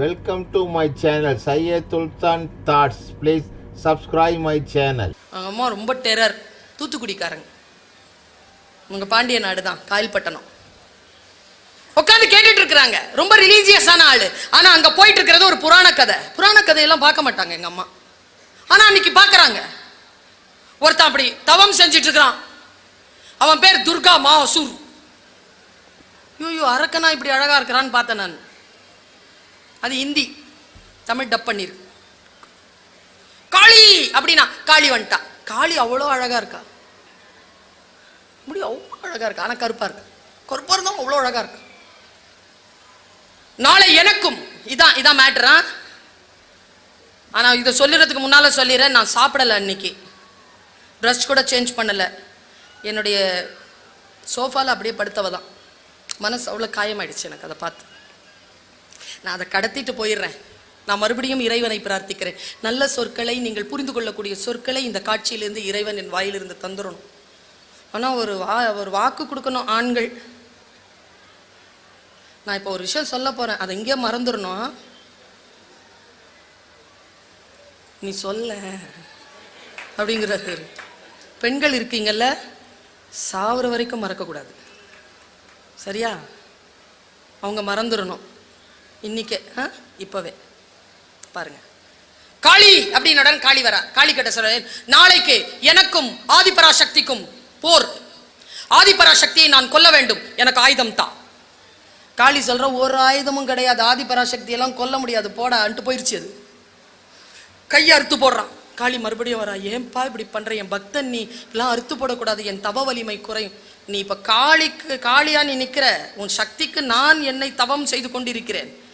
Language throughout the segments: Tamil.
Welcome to my channel Syed துல்தான் thoughts please subscribe my channel அவங்க அம்மா ரொம்ப டெரர். தூத்துக்குடிக்காரங்க. உங்க பாண்டிய நாடு தான் காயல்பட்டணம். உட்காந்து கேட்டுட்டு இருக்கிறாங்க. ரொம்ப ரிலீஜியஸான ஆள். ஆனால் அங்கே போயிட்டு இருக்கிறது ஒரு புராண கதை. புராண கதையெல்லாம் பார்க்க மாட்டாங்க எங்கள் அம்மா. ஆனால் அன்னைக்கு பார்க்குறாங்க. ஒருத்தன் அப்படி தவம் செஞ்சுட்டு இருக்கிறான். அவன் பேர் துர்கா மாசூர். ஐயோ அரக்கனா இப்படி அழகாக இருக்கிறான்னு பார்த்தேன் நான். அது ஹிந்தி தமிழ் டப் பண்ணிருக்கு காளி! அப்படின்னா காளி வந்துட்டா. காளி அவ்வளோ அழகாக இருக்கா? முடி அவ்வளோ அழகாக இருக்கா? ஆனால் கருப்பாக இருக்கு? கருப்பாக இருந்தாலும் அவ்வளோ அழகாக இருக்கா? நாளை எனக்கும் இதான் இதான் மேட்ரா ஆனால் இதை சொல்லிடுறதுக்கு முன்னால் சொல்லிடுறேன் நான் சாப்பிடல அன்னைக்கு. ட்ரெஸ் கூட சேஞ்ச் பண்ணலை. என்னுடைய சோஃபாவில் அப்படியே படுத்தவ தான் மனசு அவ்வளோ காயமாயிடுச்சு எனக்கு அதை பார்த்து. நான் அதை கடத்திட்டு போயிடுறேன். நான் மறுபடியும் இறைவனை பிரார்த்திக்கிறேன். நல்ல சொற்களை நீங்கள் புரிந்து கொள்ளக்கூடிய சொற்களை இந்த காட்சியிலிருந்து இறைவன் என் வாயிலிருந்து தந்துடணும் ஆனால் ஒரு வா ஒரு வாக்கு கொடுக்கணும் ஆண்கள். நான் இப்போ ஒரு விஷயம் சொல்ல போகிறேன் அதை எங்கேயோ மறந்துடணும். நீ சொல்ல. அப்படிங்கிறாரு. பெண்கள் இருக்கீங்கல்ல சாவுற வரைக்கும் மறக்கக்கூடாது. சரியா? அவங்க மறந்துடணும். இன்னைக்கே ஆ? இப்பவே. பாருங்க. காளி அப்படின்னுடன் காளி வரா. காளி கிட்ட சொல்ற நாளைக்கு எனக்கும் ஆதிபராசக்திக்கும் போர். ஆதிபராசக்தியை நான் கொல்ல வேண்டும். எனக்கு ஆயுதம் தான் காளி சொல்ற ஒரு ஆயுதமும் கிடையாது. ஆதிபராசக்தி எல்லாம் கொல்ல முடியாது. போடா. அன்ட்டு போயிருச்சு அது. கையை அறுத்து போடுறான். காளி மறுபடியும் வரா ஏன்பா இப்படி பண்ற? என் பக்தன் நீ எல்லாம் அறுத்து போடக்கூடாது. என் தவ வலிமை குறையும். நீ இப்ப காளிக்கு காளியா நீ நிக்கிற. உன் சக்திக்கு நான் என்னை தவம் செய்து கொண்டிருக்கிறேன்.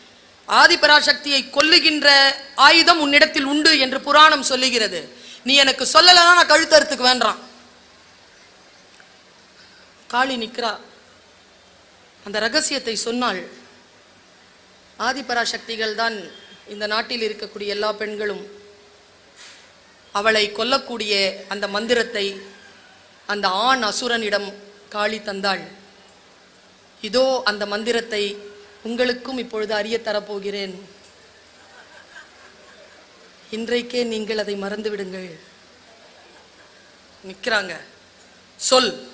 ஆதிபராசக்தியை கொல்லுகின்ற ஆயுதம் உன்னிடத்தில் உண்டு என்று புராணம் சொல்லுகிறது. நீ எனக்கு சொல்லலைன்னா நான் கழுத்தறுத்துக்கு வேண்டாம். காளி நிக்கிறா. அந்த ரகசியத்தை சொன்னால் ஆதிபராசக்திகள் தான் இந்த நாட்டில் இருக்கக்கூடிய எல்லா பெண்களும் அவளை கொல்லக்கூடிய அந்த மந்திரத்தை அந்த ஆண் அசுரனிடம் காளி தந்தாள். இதோ அந்த மந்திரத்தை உங்களுக்கும் இப்பொழுது அறிய தரப்போகிறேன். இன்றைக்கே நீங்கள் அதை மறந்து விடுங்கள் நிற்கிறாங்க சொல்.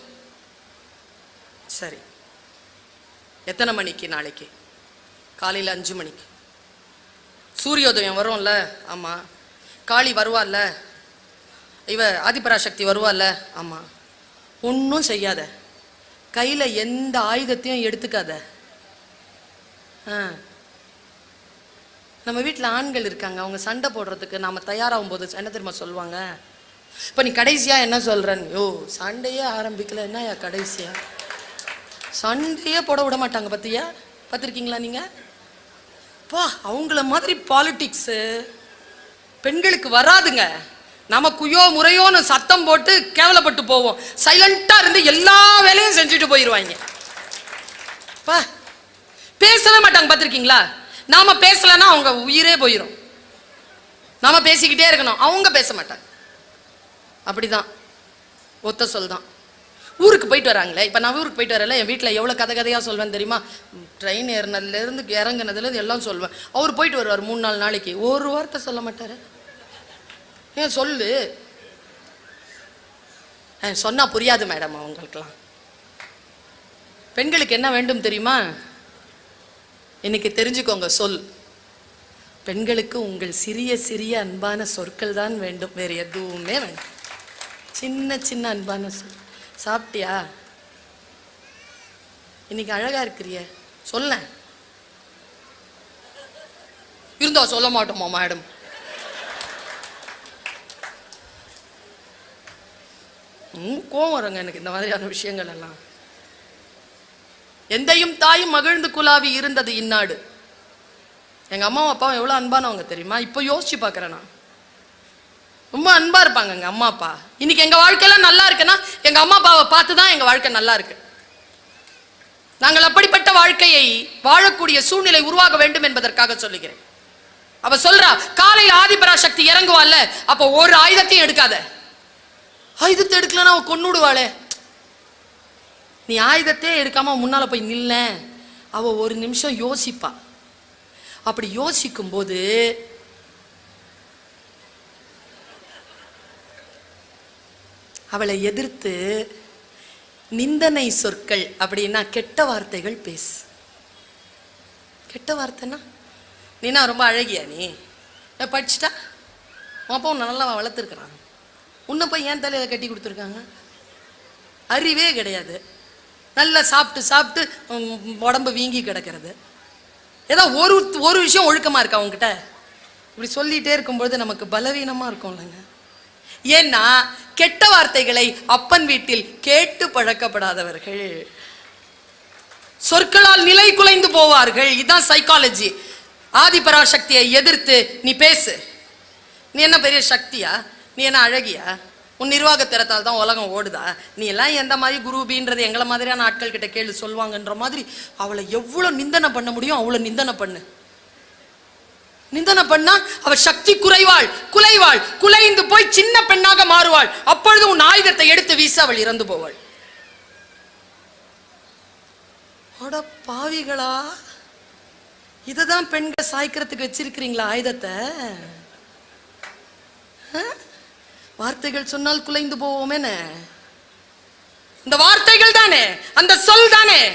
சரி. எத்தனை மணிக்கு நாளைக்கு? காலையில் அஞ்சு மணிக்கு. சூரியோதயம் வரும்ல? ஆமாம் காளி வருவாள்ல? இவ ஆதிபராசக்தி வருவாள்ல? ஆமாம் ஒன்றும் செய்யாத. கையில் எந்த ஆயுதத்தையும் எடுத்துக்காத. நம்ம வீட்டில் ஆண்கள் இருக்காங்க அவங்க சண்டை போடுறதுக்கு நாம் தயாராகும் போது என்ன தெரியுமா சொல்லுவாங்க? இப்போ நீ கடைசியாக என்ன சொல்கிறேன்னு யோ சண்டையே ஆரம்பிக்கல என்னயா கடைசியா? சண்டையே போட விட மாட்டாங்க பத்தியா? பார்த்துருக்கீங்களா நீங்கள் பா அவங்கள மாதிரி பாலிட்டிக்ஸு பெண்களுக்கு வராதுங்க. நமக்குயோ குயோ முறையோன்னு சத்தம் போட்டு கேவலப்பட்டு போவோம். சைலண்ட்டாக இருந்து எல்லா வேலையும் செஞ்சுட்டு போயிடுவாங்க பா பேசவே மாட்டாங்க பார்த்துருக்கீங்களா? நாம பேசலைன்னா அவங்க உயிரே போயிடும் நாம பேசிக்கிட்டே இருக்கணும். அவங்க பேச மாட்டாங்க. அப்படிதான். ஒத்த சொல் தான். ஊருக்கு போயிட்டு வராங்களே? இப்போ நான் ஊருக்கு போயிட்டு வரல என் வீட்டில் எவ்வளோ கதை கதையாக சொல்வேன் தெரியுமா? ட்ரெயின் ஏறினதுலேருந்து இறங்குனதுலேருந்து எல்லாம் சொல்வேன். அவர் போயிட்டு வருவார் மூணு நாலு நாளைக்கு. ஒரு வார்த்தை சொல்ல மாட்டார். ஏன் சொல்லு. சொன்னால் புரியாது மேடம் அவங்களுக்கெல்லாம். பெண்களுக்கு என்ன வேண்டும் தெரியுமா? இன்னைக்கு தெரிஞ்சுக்கோங்க சொல். பெண்களுக்கு உங்கள் சிறிய சிறிய அன்பான சொற்கள் தான் வேண்டும். வேறு எதுவுமே வேண்டாம். சின்ன சின்ன அன்பான சொல். சாப்பிட்டியா? இன்னைக்கு அழகா இருக்கிறிய. சொல்ல இருந்தா சொல்ல மாட்டோமா மேடம்? ம், கோவம் வருங்க எனக்கு இந்த மாதிரியான விஷயங்கள் எல்லாம். எந்தையும் தாயும் மகிழ்ந்து குலாவி இருந்தது இந்நாடு. எங்கள் அம்மாவும் அப்பாவும் எவ்வளோ அன்பானவங்க தெரியுமா? இப்போ யோசிச்சு பார்க்குறேன் நான். ரொம்ப அன்பாக இருப்பாங்க எங்கள் அம்மா அப்பா. இன்னைக்கு எங்கள் வாழ்க்கையெல்லாம் நல்லா இருக்குன்னா எங்கள் அம்மா அப்பாவை பார்த்து தான் எங்கள் வாழ்க்கை நல்லா இருக்கு. நாங்கள் அப்படிப்பட்ட வாழ்க்கையை வாழக்கூடிய சூழ்நிலை உருவாக வேண்டும் என்பதற்காக சொல்லுகிறேன். அவ சொல்றா காலையில் ஆதிபராசக்தி இறங்குவாள்ல அப்போ ஒரு ஆயுதத்தையும் எடுக்காத. ஆயுதத்தை எடுக்கலன்னா அவன் கொன்னுடுவாளே. நீ ஆயுதத்தையே எடுக்காம முன்னால போய் நில்ல. அவ ஒரு நிமிஷம் யோசிப்பா. அப்படி யோசிக்கும் போது அவளை எதிர்த்து நிந்தனை சொற்கள் அப்படின்னா கெட்ட வார்த்தைகள் பேசு. கெட்ட வார்த்தைன்னா நீனா ரொம்ப அழகியா நீ? படிச்சுட்டா? உன் அப்பா உன்னை நல்லா வளர்த்துருக்குறான்? உன்னை போய் ஏன் தலையில் கட்டி கொடுத்துருக்காங்க? அறிவே கிடையாது. நல்லா சாப்பிட்டு சாப்பிட்டு உடம்பு வீங்கி கிடக்கிறது. ஏதோ ஒரு ஒரு விஷயம் ஒழுக்கமாக இருக்கா உங்ககிட்ட இப்படி சொல்லிகிட்டே இருக்கும்பொழுது நமக்கு பலவீனமாக இருக்கும் இல்லைங்க. ஏன்னா கெட்ட வார்த்தைகளை அப்பன் வீட்டில் கேட்டு பழக்கப்படாதவர்கள். சொற்களால் நிலை குலைந்து போவார்கள். இதுதான் சைக்காலஜி ஆதிபராசக்தியை எதிர்த்து நீ பேசு. நீ என்ன பெரிய சக்தியா? நீ என்ன அழகியா? உன் நிர்வாக திறத்தால் தான் உலகம் ஓடுதா? நீ எல்லாம் எந்த மாதிரி குரூபின்றது எங்களை மாதிரியான ஆட்கள் கிட்ட கேள்வி சொல்லுவாங்கன்ற மாதிரி அவளை எவ்வளோ நிந்தனை பண்ண முடியும்? அவ்வளோ நிந்தனை பண்ணு. நிந்தனை பண்ணா அவள் சக்தி குறைவாள் குலைவாள் குலைந்து போய் சின்ன பெண்ணாக மாறுவாள். அப்பொழுது உன் ஆயுதத்தை எடுத்து வீச அவள் இறந்து போவாள். அட பாவிகளா இததான் பெண்கள் சாய்க்கிறதுக்கு வச்சிருக்கிறீங்களா ஆயுதத்தை? ஆ? வார்த்தைகள் சொன்னால் குலைந்து போவோமேன இந்த வார்த்தைகள் தானே அந்த சொல் தானே.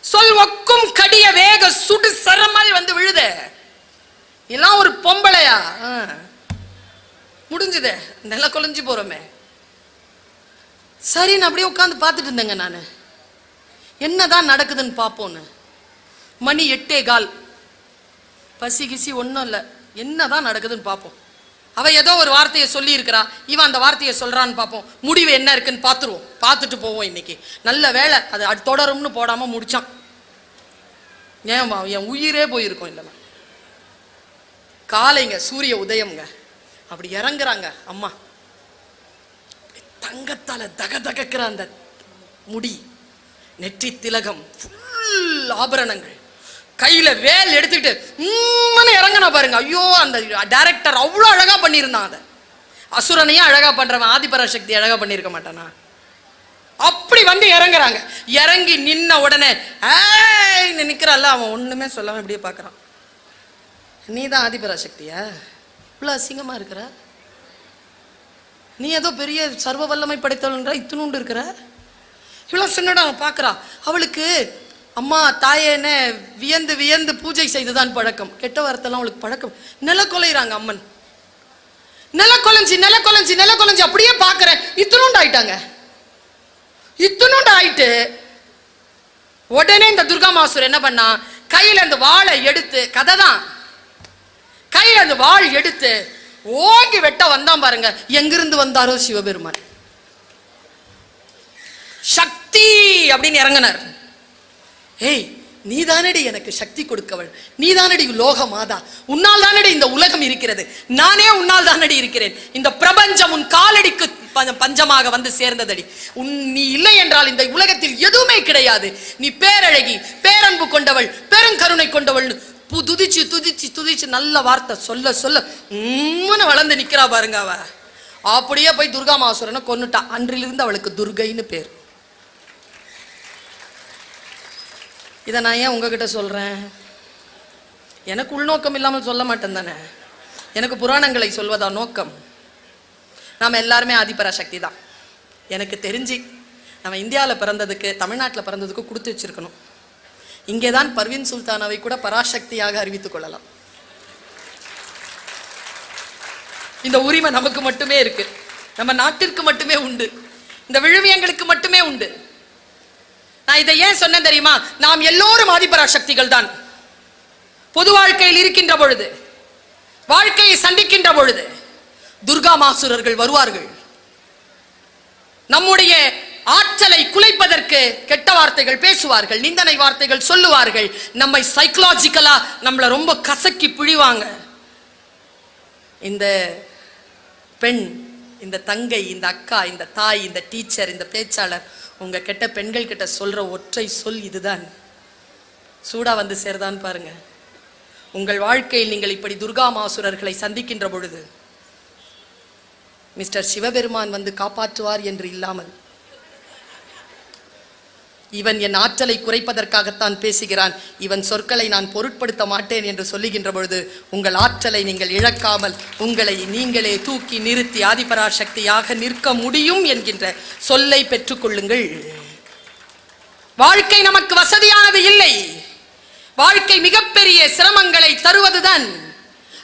சொல் ஒக்கும் கடிய வேக சுடு சர மாதிரி வந்து விழுதே. எல்லாம் ஒரு பொம்பளையா? ஆ. முடிஞ்சுதே. நில குலைஞ்சு போறோமே. சரின்னு அப்படியே உட்காந்து பார்த்துட்டு இருந்தேங்க நான். என்னதான் நடக்குதுன்னு பார்ப்போன்னு. மணி எட்டே கால். பசி கிசி ஒன்றும் இல்லை. என்னதான் நடக்குதுன்னு பார்ப்போம். அவ ஏதோ ஒரு வார்த்தையை சொல்லியிருக்கிறா. இவன் அந்த வார்த்தையை சொல்கிறான்னு பார்ப்போம். முடிவு என்ன இருக்குன்னு பார்த்துருவோம். பார்த்துட்டு போவோம் இன்னைக்கு. நல்ல வேலை அது அது தொடரும்னு போடாமல் முடிச்சான். ஏன் என் உயிரே போயிருக்கோம் இல்லைன்னா காலைங்க சூரிய உதயம்ங்க. அப்படி இறங்குறாங்க அம்மா. தங்கத்தால் தக தகக்கிற அந்த முடி நெற்றி திலகம் ஃபுல் ஆபரணங்கள். கையில் வேல் எடுத்துக்கிட்டு உம்முன்னு இறங்கினா பாருங்க. ஐயோ அந்த டைரக்டர் அவ்வளோ அழகாக பண்ணியிருந்தான் அதை. அசுரனையும் அழகாக பண்ணுறவன் ஆதிபராசக்தி அழகாக பண்ணியிருக்க மாட்டானா? அப்படி வந்து இறங்குறாங்க. இறங்கி நின்ன உடனே ஏய்! நிற்கிறாள் அவன் ஒன்றுமே சொல்லாமல் இப்படியே பார்க்குறான். நீ தான் ஆதிபராசக்தியா? இவ்வளோ அசிங்கமாக இருக்கிற? நீ ஏதோ பெரிய சர்வ வல்லமை படைத்தவள்ன்ற இத்தினுண்டு இருக்கிற? இவ்வளோ சின்னடா அவன் பார்க்குறா. அவளுக்கு அம்மா தாயேன்னு வியந்து வியந்து பூஜை செய்துதான் பழக்கம். கெட்ட வார்த்தைலாம் அவளுக்கு பழக்கம். நில கொலைறாங்க அம்மன். நில கொலைஞ்சி நில கொலைஞ்சி நில கொலைஞ்சி அப்படியே பார்க்குறேன். இத்தனோண்டு ஆயிட்டாங்க. இத்தனோண்டு ஆயிட்டு உடனே இந்த துர்கா மாசூர் என்ன பண்ணா கையில அந்த வாழை எடுத்து கதை தான். கையில அந்த வாள் எடுத்து ஓங்கி வெட்ட வந்தான் பாருங்க. எங்கிருந்து வந்தாரோ சிவபெருமான். சக்தி அப்படின்னு இறங்கினார். ஏய் நீ தானடி எனக்கு சக்தி கொடுக்கவள். நீ தானடி லோக மாதா உன்னால் தானடி இந்த உலகம் இருக்கிறது. நானே உன்னால் தானடி இருக்கிறேன். இந்த பிரபஞ்சம் உன் காலடிக்கு பஞ்சமாக வந்து சேர்ந்ததடி. உன் நீ இல்லை என்றால் இந்த உலகத்தில் எதுவுமே கிடையாது. நீ பேரழகி பேரன்பு கொண்டவள் பெருங்கருணை கொண்டவள் துதிச்சு துதிச்சு துதிச்சு நல்ல வார்த்தை சொல்ல சொல்ல உம்முன்னு வளர்ந்து நிற்கிறா பாருங்க அவ. அப்படியே போய் துர்கா மாசுரனை கொன்னுட்டா. அன்றிலிருந்து அவளுக்கு துர்கைன்னு பேர். இதை நான் ஏன் உங்ககிட்ட சொல்கிறேன் எனக்கு உள்நோக்கம் இல்லாமல் சொல்ல மாட்டேன் தானே? எனக்கு புராணங்களை சொல்வதா நோக்கம்? நாம் எல்லாருமே ஆதிபராசக்தி தான். எனக்கு தெரிஞ்சு நம்ம இந்தியாவில் பிறந்ததுக்கு தமிழ்நாட்டில் பிறந்ததுக்கு கொடுத்து வச்சிருக்கணும். இங்கே தான் பர்வீன் சுல்தானாவை கூட பராசக்தியாக அறிவித்துக் கொள்ளலாம். இந்த உரிமை நமக்கு மட்டுமே இருக்கு. நம்ம நாட்டிற்கு மட்டுமே உண்டு. இந்த விழுமியங்களுக்கு மட்டுமே உண்டு. நான் இதை ஏன் சொன்னேன் தெரியுமா? நாம் எல்லோரும் ஆதிபராசக்திகள் தான் பொது வாழ்க்கையில் இருக்கின்ற பொழுது வாழ்க்கையை சந்திக்கின்ற பொழுது துர்கா மாசுரர்கள் வருவார்கள். நம்முடைய ஆற்றலை குலைப்பதற்கு கெட்ட வார்த்தைகள் பேசுவார்கள் நிந்தனை வார்த்தைகள் சொல்லுவார்கள். நம்மை சைக்கலாஜிக்கலா நம்மளை ரொம்ப கசக்கி பிழிவாங்க. இந்த பெண் இந்த தங்கை இந்த அக்கா இந்த தாய் இந்த டீச்சர் இந்த பேச்சாளர் உங்கள் கெட்ட பெண்கள் கிட்ட சொல்கிற ஒற்றை சொல் இதுதான். சூடாக வந்து சேர்தான் பாருங்க. உங்கள் வாழ்க்கையில் நீங்கள் இப்படி துர்கா மாசுரர்களை சந்திக்கின்ற பொழுது மிஸ்டர் சிவபெருமான் வந்து காப்பாற்றுவார் என்று இல்லாமல் இவன் என் ஆற்றலை குறைப்பதற்காகத்தான் பேசுகிறான். இவன் சொற்களை நான் பொருட்படுத்த மாட்டேன் என்று சொல்லுகின்ற பொழுது உங்கள் ஆற்றலை நீங்கள் இழக்காமல் உங்களை நீங்களே தூக்கி நிறுத்தி ஆதிபராசக்தியாக நிற்க முடியும் என்கின்ற சொல்லை பெற்றுக்கொள்ளுங்கள் வாழ்க்கை நமக்கு வசதியானது இல்லை. வாழ்க்கை மிகப்பெரிய சிரமங்களை தருவதுதான்.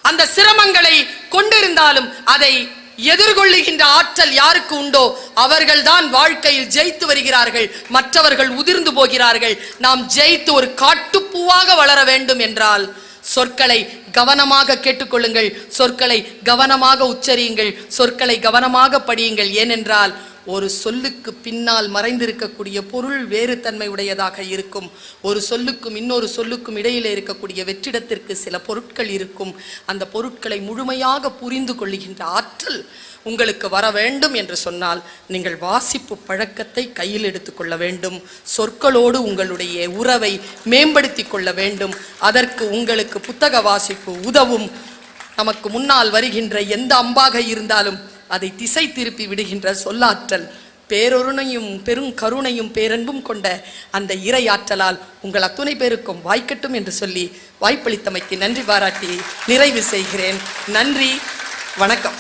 அந்த சிரமங்களை கொண்டிருந்தாலும் அதை எதிர்கொள்ளுகின்ற ஆற்றல் யாருக்கு உண்டோ அவர்கள்தான் வாழ்க்கையில் ஜெயித்து வருகிறார்கள். மற்றவர்கள் உதிர்ந்து போகிறார்கள். நாம் ஜெயித்து ஒரு காட்டுப்பூவாக வளர வேண்டும் என்றால் சொற்களை கவனமாக கேட்டுக்கொள்ளுங்கள். சொற்களை கவனமாக உச்சரியுங்கள். சொற்களை கவனமாக படியுங்கள். ஏனென்றால் ஒரு சொல்லுக்கு பின்னால் மறைந்திருக்கக்கூடிய பொருள் வேறு தன்மை உடையதாக இருக்கும். ஒரு சொல்லுக்கும் இன்னொரு சொல்லுக்கும் இடையிலே இருக்கக்கூடிய வெற்றிடத்திற்கு சில பொருட்கள் இருக்கும். அந்த பொருட்களை முழுமையாக புரிந்து கொள்ளுகின்ற ஆற்றல் உங்களுக்கு வர வேண்டும் என்று சொன்னால் நீங்கள் வாசிப்பு பழக்கத்தை கையில் எடுத்துக்கொள்ள வேண்டும். சொற்களோடு உங்களுடைய உறவை மேம்படுத்தி கொள்ள வேண்டும். அதற்கு உங்களுக்கு புத்தக வாசிப்பு உதவும். நமக்கு முன்னால் வருகின்ற எந்த அம்பாக இருந்தாலும் அதை திசை திருப்பி விடுகின்ற சொல்லாற்றல். பேரொருணையும் பெரும் கருணையும் பேரன்பும் கொண்ட அந்த இறை ஆற்றலால் உங்கள் அத்துணை பேருக்கும் வாய்க்கட்டும் என்று சொல்லி வாய்ப்பளித்தமைக்கு நன்றி பாராட்டி நிறைவு செய்கிறேன். நன்றி. வணக்கம்.